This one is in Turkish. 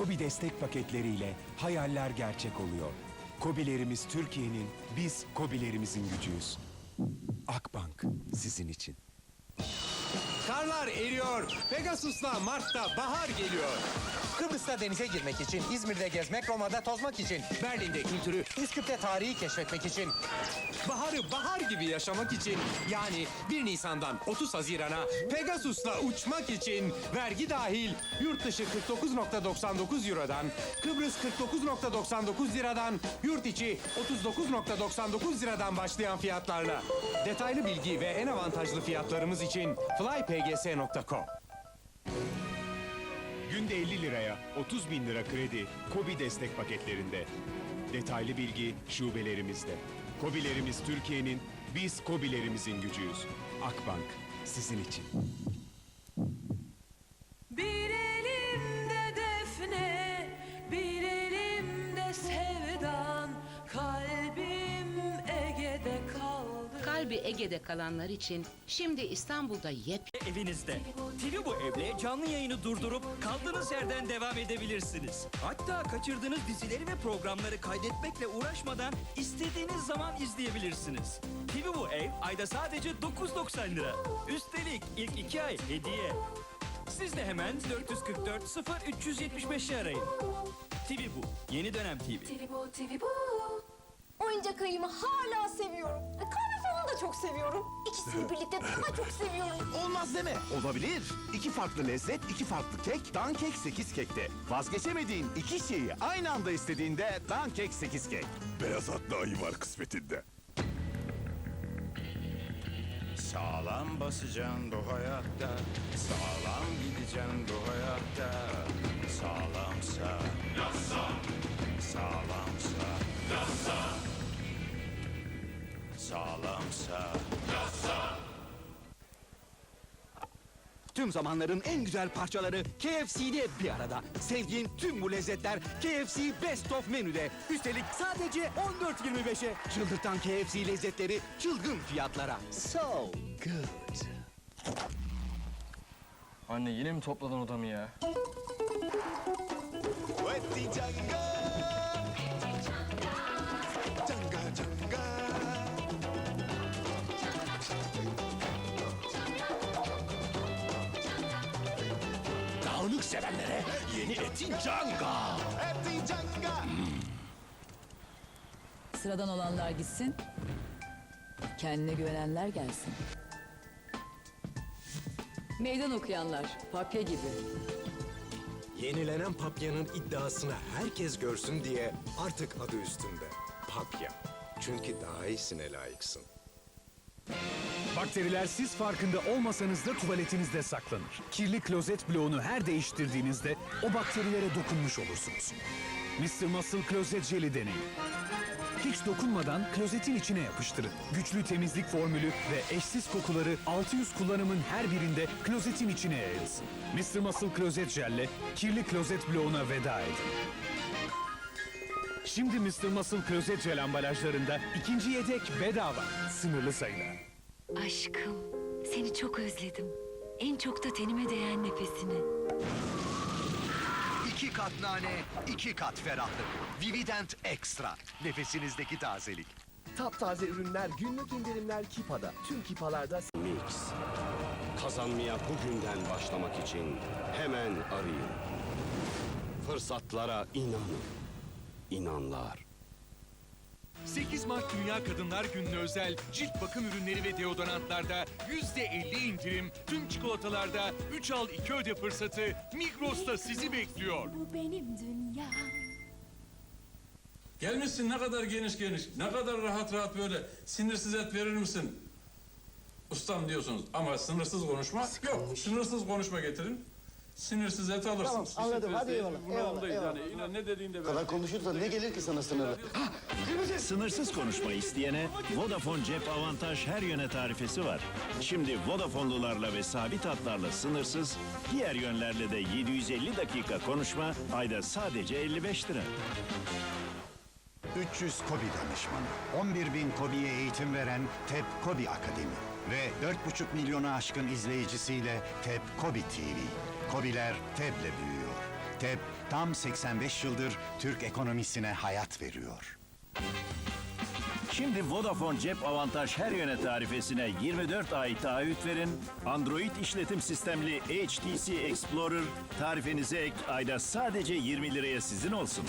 Kobi destek paketleriyle hayaller gerçek oluyor. Kobilerimiz Türkiye'nin, biz Kobilerimizin gücüyüz. Akbank sizin için. Karlar eriyor. Pegasus'la Mart'ta bahar geliyor. Kıbrıs'ta denize girmek için, İzmir'de gezmek, Roma'da tozmak için, Berlin'de kültürü, Üsküp'te tarihi keşfetmek için, baharı bahar gibi yaşamak için yani 1 Nisan'dan 30 Haziran'a Pegasus'la uçmak için vergi dahil yurt dışı 49.99 Euro'dan, Kıbrıs 49.99 liradan, yurt içi 39.99 liradan başlayan fiyatlarla. Detaylı bilgi ve en avantajlı fiyatlarımız için flypgs.com. Günde 50 liraya 30 bin lira kredi Kobi destek paketlerinde. Detaylı bilgi şubelerimizde. Kobilerimiz Türkiye'nin, biz Kobilerimizin gücüyüz. Akbank sizin için. Ege'de kalanlar için şimdi İstanbul'da yep evinizde. TV bu evle canlı yayını durdurup kaldığınız yerden devam edebilirsiniz. Hatta kaçırdığınız dizileri ve programları kaydetmekle uğraşmadan istediğiniz zaman izleyebilirsiniz. TV bu ev ayda sadece 9.90 lira. Üstelik ilk iki ay hediye. Siz de hemen 444 0 375'i arayın. TV bu. Yeni dönem TV. Oyuncak ayımı hala seviyorum. E, Karnavalını da çok seviyorum. İkisini birlikte daha çok seviyorum. Olmaz deme. Olabilir. İki farklı lezzet, iki farklı kek. Dankek 8 kekte. Vazgeçemediğin iki şeyi aynı anda istediğinde Dankek 8 kek. Beyaz atlı ayı var kısmetinde. Sağlam basacaksın bu hayatta Sağlam gideceksin bu hayatta Sağlamsa Sağlamsa Sağlamsa Tüm zamanların en güzel parçaları KFC'de bir arada. Sevdiğin tüm bu lezzetler KFC Best of menüde. Üstelik sadece 14.25'e. Çıldırtan KFC lezzetleri çılgın fiyatlara. So good. Anne yine mi topladın odamı ya? Dağınık sevenlere yeni Etin Canga. Sıradan olanlar gitsin, kendine güvenenler gelsin. Meydan okuyanlar, papya gibi. Yenilenen Papya'nın iddiasını herkes görsün diye artık adı üstünde. Papya. Çünkü daha iyisine layıksın. Bakteriler siz farkında olmasanız da tuvaletinizde saklanır. Kirli klozet bloğunu her değiştirdiğinizde o bakterilere dokunmuş olursunuz. Mr. Muscle Klozet Jeli deneyin. Hiç dokunmadan klozetin içine yapıştırın. Güçlü temizlik formülü ve eşsiz kokuları 600 kullanımın her birinde klozetin içine yayılsın. Mr. Muscle Klozet Jel'le kirli klozet bloğuna veda edin. Şimdi Mr. Muscle Klozet Jel ambalajlarında ikinci yedek bedava. Sınırlı sayıda. Aşkım, seni çok özledim. En çok da tenime değen nefesini. İki kat nane, iki kat ferahlık. Vivident Extra. Nefesinizdeki tazelik. Taptaze ürünler günlük indirimler Kipa'da. Tüm Kipa'larda Mix Kazanmaya bugünden başlamak için hemen arayın Fırsatlara inanın İnanlar 8 Mart Dünya Kadınlar Günü'ne özel cilt bakım ürünleri ve deodorantlarda %50 indirim, tüm çikolatalarda 3 al 2 öde fırsatı Migros'ta sizi bekliyor. Bu benim dünyam. Gelmişsin ne kadar geniş geniş, ne kadar rahat rahat böyle sinirsiz et verir misin? Ustam diyorsunuz ama sınırsız konuşma yok. Sınırsız konuşma getirin. Sinirsiz et alırsınız. Tamam anladım hadi eyvallah. eyvallah, eyvallah. Yani, ne dediğinde kadar konuşursa ne gelir ki sana sınırlı? Sınırsız konuşma isteyene Vodafone Cep Avantaj her yöne tarifesi var. Şimdi Vodafone'lularla ve sabit hatlarla sınırsız, diğer yönlerle de 750 dakika konuşma ayda sadece 55 lira. 300 Kobi danışmanı, 11 bin Kobi'ye eğitim veren TEP Kobi Akademi ve 4,5 milyonu aşkın izleyicisiyle TEP Kobi TV. Kobiler TEB'le büyüyor. TEP tam 85 yıldır Türk ekonomisine hayat veriyor. Şimdi Vodafone Cep Avantaj her yöne tarifesine 24 ay taahhüt verin. Android işletim sistemli HTC Explorer tarifenize ek ayda sadece 20 liraya sizin olsun.